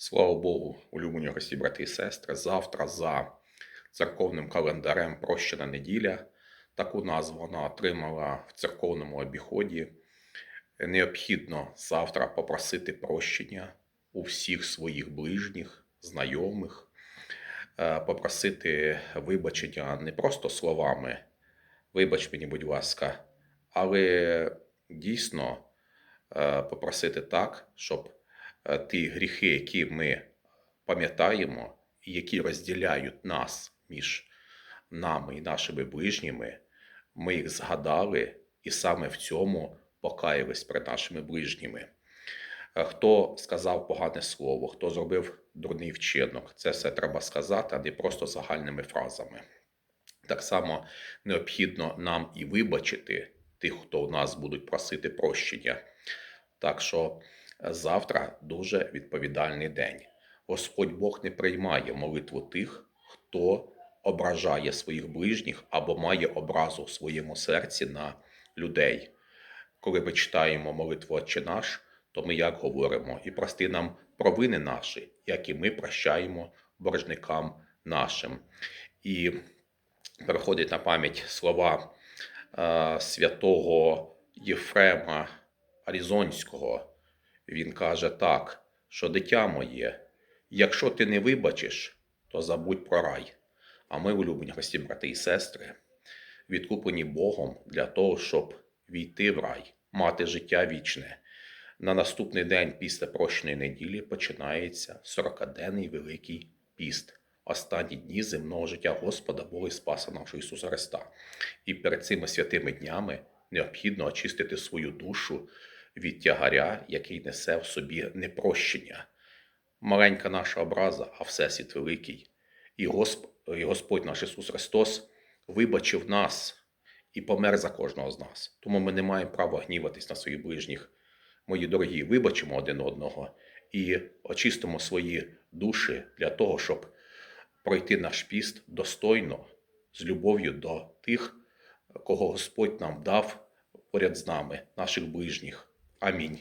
Слава Богу, улюблені гості, брати і сестри. Завтра за церковним календарем прощена неділя. Таку назву вона отримала в церковному обіході. Необхідно завтра попросити прощення у всіх своїх ближніх, знайомих, е, попросити вибачення не просто словами, вибач мені, будь ласка, але дійсно е, попросити так, щоб ті гріхи, які ми пам'ятаємо, і які розділяють нас між нами і нашими ближніми, ми їх згадали і саме в цьому покаялись перед нашими ближніми. Е, Хто сказав погане слово, хто зробив дурний вчинок, це все треба сказати, а не просто загальними фразами. Так само необхідно нам і вибачити тих, хто у нас будуть просити прощення. Так що е, завтра дуже відповідальний день. Господь Бог не приймає молитву тих, хто ображає своїх ближніх або має образу в своєму серці на людей. Коли ми читаємо молитву Отче наш, то ми як говоримо, і прости нам провини наші, як і ми прощаємо боржникам нашим. І переходить на пам'ять слова е, святого Єфрема Арізонського. Він каже так, що дитя моє, якщо ти не вибачиш, то забудь про рай. А ми, улюблені гості, брати і сестри, відкуплені Богом для того, щоб війти в рай, мати життя вічне. На наступний день після прощеної неділі починається 40-денний Великий піст, останні дні земного життя Господа Бога і Спаса нашого Ісуса Христа. І перед цими святими днями необхідно очистити свою душу від тягаря, який несе в собі непрощення. Маленька наша образа, а Всесвіт великий. І Госп... і Господь наш Ісус Христос вибачив нас і помер за кожного з нас. Тому ми не маємо права гніватись на своїх ближніх. Мої дорогі, вибачимо один одного і очистимо свої душі для того, щоб пройти наш піст достойно, з любов'ю до тих, кого Господь нам дав поряд з нами, наших ближніх. Амінь.